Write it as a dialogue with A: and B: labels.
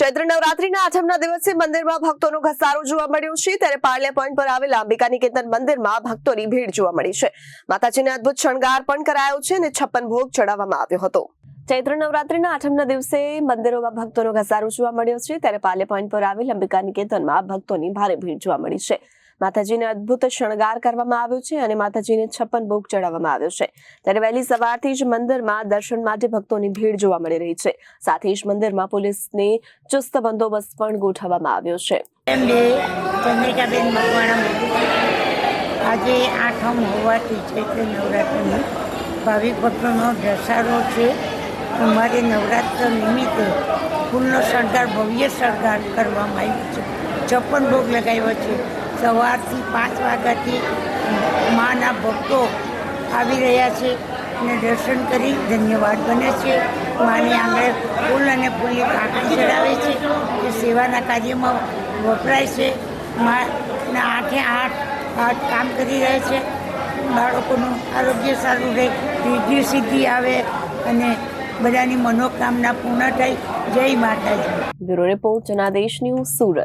A: ચૈત્ર નવરાત્રીના આઠમના દિવસે મંદિરમાં ભક્તોનો ઘસારો જોવા મળ્યો છે. ત્યારે પાર્લે પોઈન્ટ પર આવેલા અંબિકા નિકેતન મંદિરમાં ભક્તોની ભીડ જોવા મળી છે. માતાજીને અદભુત શણગાર પણ કરાયો છે અને છપ્પન ભોગ ચડાવવામાં આવ્યો હતો. ચૈત્ર નવરાત્રીના આઠમના દિવસે મંદિરોમાં ભક્તોનો ઘસારો જોવા મળ્યો છે. ત્યારે પાર્લે પોઈન્ટ પર આવેલ અંબિકા નિકેતનમાં ભક્તોની ભારે ભીડ જોવા મળી છે. માતાજીને અદ્ભુત શણગાર કરવામાં આવ્યો છે અને માતાજીને છપ્પન ભોગ ચડાવવામાં આવ્યો છે. ત્યારે વહેલી સવારથી જ મંદિરમાં દર્શન માટે ભક્તોની ભીડ જોવા મળી રહી છે. સાથે જ મંદિરમાં પોલીસને ચુસ્ત બંદોબસ્ત પણ ગોઠવવામાં આવ્યો છે.
B: ચંદ્રિકાબેન મકવાણા આજે આઠમ હોવાથી ચૈત્ર નવરાત્રિની ભાવિક ભક્તોનો ધસારો છે. અમારે નવરાત્ર નિમિત્તે ફૂલનો શણગાર, ભવ્ય શણગાર કરવામાં આવ્યો છે. છપ્પન ભોગ લગાવ્યો છે. સવારથી પાંચ વાગ્યાથી માના ભક્તો આવી રહ્યા છે અને દર્શન કરી ધન્યવાદ બને છે. માની આંગળે ફૂલ અને ફૂલની કાકડી ચડાવે છે. એ સેવાના કાર્યમાં વપરાય છે. માના આઠે આઠ આઠ કામ કરી રહે છે. બાળકોનું આરોગ્ય સારું રહે, રિદ્ધિ સિદ્ધિ આવે અને બધાની મનોકામના પૂર્ણ થાય. જય માતાજી.
A: Bureau report Janadesh news Surat.